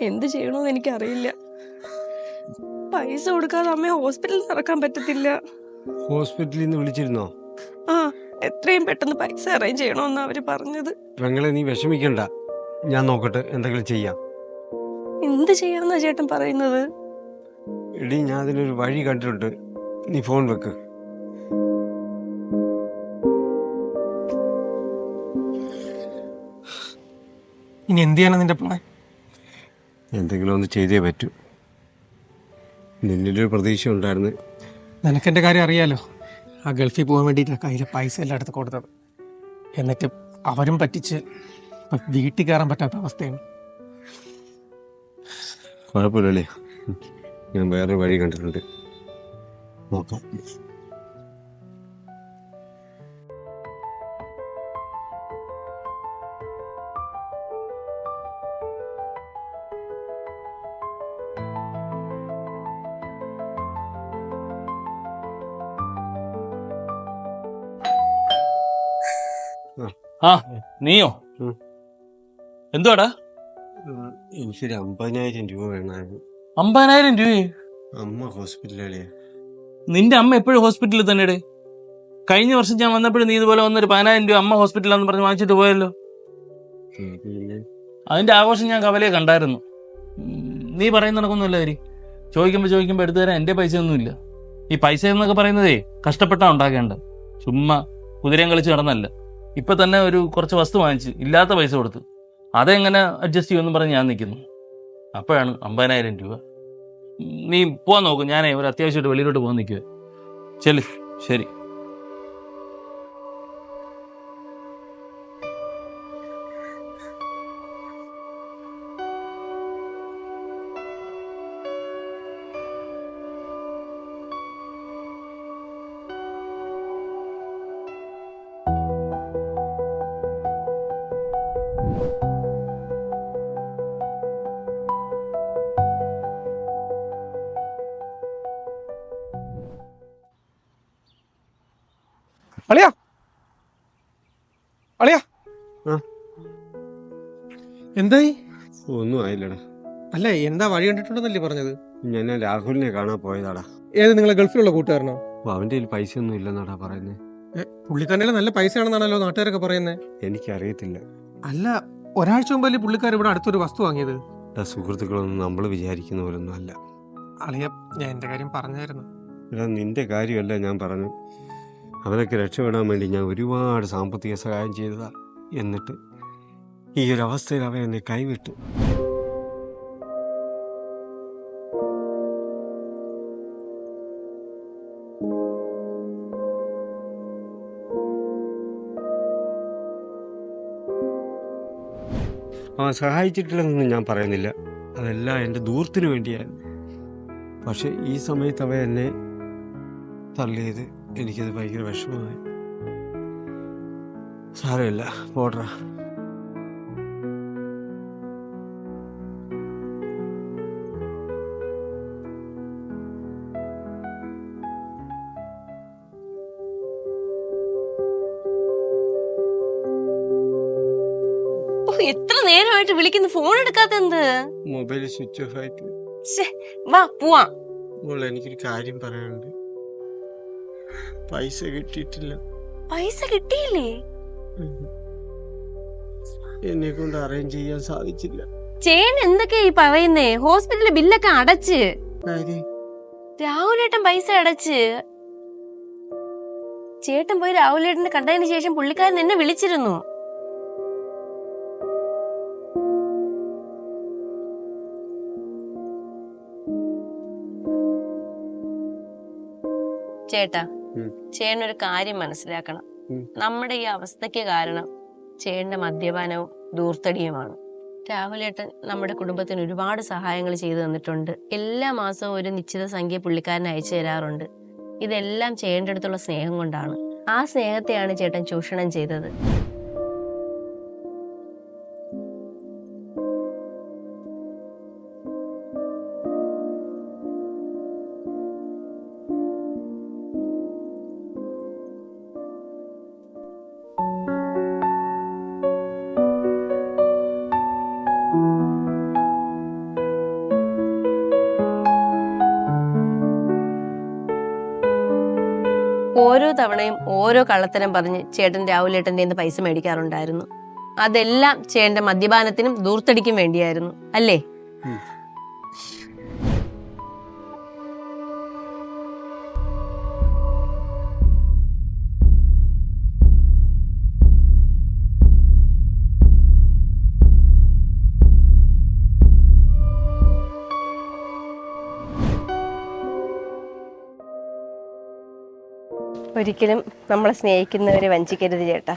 എന്ത് ചെയ്യണമെന്ന് എനിക്കറിയില്ല. പൈസ കൊടുക്കാതെ അമ്മയെ ഹോസ്പിറ്റലിൽ നടക്കാൻ പറ്റത്തില്ല. ഹോസ്പിറ്റലിൽ നിന്ന് വിളിച്ചിരുന്നോ? ആ എത്രയും പെട്ടെന്ന് പൈസ അറേഞ്ച് ചെയ്യണമെന്ന് അവർ പറഞ്ഞത്. പെങ്ങളെ നീ വിഷമിക്കണ്ട. ഞാൻ നോക്കട്ടെ എന്തെങ്കിലും ചെയ്യാം. എന്ത് ചെയ്യാന്നാ ചേട്ടൻ പറയുന്നത്? എടി ഞാൻ അതിനൊരു വഴി കണ്ടിട്ടുണ്ട്. നീ ഫോൺ വെക്ക്. ഇനി എന്ത് ചെയ്യാനാ നിന്റെ പ്ലാൻ എന്തെങ്കിലും ഒന്ന് ചെയ്തേ പറ്റൂ. നിന്നിലൊരു പ്രതീക്ഷ ഉണ്ടായിരുന്നു. നിനക്കെന്റെ കാര്യം അറിയാലോ. ആ ഗൾഫിൽ പോകാൻ വേണ്ടിയിട്ടാണ് കയ്യിലെ പൈസ എല്ലാം എടുത്ത് കൊടുത്തത്. എന്നിട്ട് അവരും പറ്റിച്ച് വീട്ടിൽ കയറാൻ പറ്റാത്ത അവസ്ഥയാണ്. കുഴപ്പമില്ലല്ലേ. ഞാൻ വേറെ വഴി കണ്ടിട്ടുണ്ട്. നോക്കാം. ആ നീയോ? എന്തുവാടാ? എനിക്കൊരു അമ്പതിനായിരം രൂപ വേണമായിരുന്നു. അമ്പതിനായിരം രൂപയെ അമ്മ ഹോസ്പിറ്റലിലെ നിന്റെ അമ്മ എപ്പോഴും ഹോസ്പിറ്റലിൽ തന്നെ കഴിഞ്ഞ വർഷം ഞാൻ വന്നപ്പോഴും നീ ഇതുപോലെ വന്നൊരു പതിനായിരം രൂപ അമ്മ ഹോസ്പിറ്റലാന്ന് പറഞ്ഞ് വാങ്ങിച്ചിട്ട് പോയല്ലോ. അതിന്റെ ആഘോഷം ഞാൻ കവലയെ കണ്ടായിരുന്നു. നീ പറയുന്ന നടക്കൊന്നുമില്ല ഹരി ചോദിക്കുമ്പോൾ ചോദിക്കുമ്പോൾ എടുത്തു തരാൻ എന്റെ പൈസ ഒന്നുമില്ല ഈ പൈസ എന്നൊക്കെ പറയുന്നതേ കഷ്ടപ്പെട്ടാ ഉണ്ടാക്കേണ്ടത് ചുമ്മാ കുതിരയും കളിച്ച് നടന്നല്ല. ഇപ്പൊ തന്നെ ഒരു കുറച്ച് വസ്തു വാങ്ങിച്ച് ഇല്ലാത്ത പൈസ കൊടുത്ത് അതെങ്ങനെ അഡ്ജസ്റ്റ് ചെയ്യുമെന്ന് പറഞ്ഞ് ഞാൻ നിൽക്കുന്നു. അപ്പോഴാണ് അമ്പതിനായിരം രൂപ. നീ പോവാൻ നോക്കും. ഞാനേ ഒരു അത്യാവശ്യമായിട്ട് വെളിയിലോട്ട് പോകാൻ നിൽക്കുക ചെൽ ശരി. അളിയാ. അളിയാ? എന്തായി? ഒന്നും ആയില്ലടാ. അല്ല എന്താ വഴി കണ്ടിട്ടുണ്ടെന്നല്ലേ പറഞ്ഞത്? ഞാൻ രാഹുലിനെ കാണാൻ പോയതാടാ. ഏത് നിങ്ങളെ ഗൾഫിലുള്ള കൂട്ടുകാരനോ? അവന്റെ കയ്യിൽ പൈസ ഒന്നും ഇല്ലെന്നാടാ പറയുന്നത് പുള്ളിക്കാരനെ നല്ല പൈസയാണെന്നാണല്ലോ നാട്ടുകാരൊക്കെ പറയുന്നത് എനിക്കറിയത്തില്ല. അല്ല ഒരാഴ്ച മുമ്പല്ലേ പുള്ളിക്കാർ ഇവിടെ അടുത്തൊരു വസ്തു വാങ്ങിയത്? എടാ സുഹൃത്തുക്കളൊന്നും നമ്മൾ വിചാരിക്കുന്ന പോലൊന്നും അല്ല. അളിയ ഞാൻ എന്റെ കാര്യം പറഞ്ഞായിരുന്നു. എടാ നിന്റെ കാര്യമല്ല ഞാൻ പറഞ്ഞു അവനൊക്കെ രക്ഷപ്പെടാൻ വേണ്ടി ഞാൻ ഒരുപാട് സാമ്പത്തിക സഹായം ചെയ്തതാ. എന്നിട്ട് ഈ ഒരു അവസ്ഥയിൽ അവൻ എന്നെ കൈവിട്ടു. അവൻ സഹായിച്ചിട്ടില്ലെന്നൊന്നും ഞാൻ പറയുന്നില്ല. അതെല്ലാം എന്റെ ദൂരത്തിന് വേണ്ടിയായിരുന്നു. പക്ഷെ ഈ സമയത്ത് അവ എന്നെ തള്ളിയത് എനിക്കത് ഭയങ്കര വിഷമമായി. സാരമില്ല പോട്രാ. ഓ എത്ര നേരമായിട്ട് വിളിക്കുന്നു? ഫോൺ എടുക്കാത്ത എന്ത് മൊബൈൽ സ്വിച്ച് ഓഫ് ആയിട്ട്. വാ പോവാ. എനിക്കൊരു കാര്യം പറയാനുണ്ട്. പൈസ കിട്ടിയിട്ടില്ല. പൈസ കിട്ടിയില്ലേ? എന്നെ കൊണ്ട് അറേഞ്ച് ചെയ്യാൻ സാധിച്ചില്ല. ചേൻ എന്തൊക്കെയാ ഈ പറയുന്നേ? ഹോസ്പിറ്റലിലെ ബില്ലൊക്കെ അടച്ച്. രാഹുലേട്ടൻ പൈസ അടച്ച്. ചേട്ടൻ പോയി രാഹുലേട്ടനെ കണ്ടതിന് ശേഷം പുള്ളിക്കാരൻ എന്നെ വിളിച്ചിരുന്നു. ചേട്ടാ ഉം. ഒരു കാര്യം മനസ്സിലാക്കണം. നമ്മുടെ ഈ അവസ്ഥയ്ക്ക് കാരണം ചേട്ടന്റെ മദ്യപാനവും ദൂർത്തടിയുമാണ്. രാഹുലേട്ടൻ നമ്മുടെ കുടുംബത്തിന് ഒരുപാട് സഹായങ്ങൾ ചെയ്തു തന്നിട്ടുണ്ട്. എല്ലാ മാസവും ഒരു നിശ്ചിത സംഖ്യ പുള്ളിക്കാരൻ അയച്ചു തരാറുണ്ട്. ഇതെല്ലാം ചേട്ടന്റെ അടുത്തുള്ള സ്നേഹം കൊണ്ടാണ്. ആ സ്നേഹത്തെയാണ് ചേട്ടൻ ചൂഷണം ചെയ്തത്. ഓരോ തവണയും ഓരോ കള്ളത്തരം പറഞ്ഞ് ചേട്ടൻ രാഹുലേട്ടന്റെ നിന്ന് പൈസ മേടിക്കാറുണ്ടായിരുന്നു. അതെല്ലാം ചേട്ടന്റെ മദ്യപാനത്തിനും ദൂർത്തടിക്കും വേണ്ടിയായിരുന്നു. അല്ലേ? ഒരിക്കലും നമ്മളെ സ്നേഹിക്കുന്നവരെ വഞ്ചിക്കരുത് ചേട്ടാ.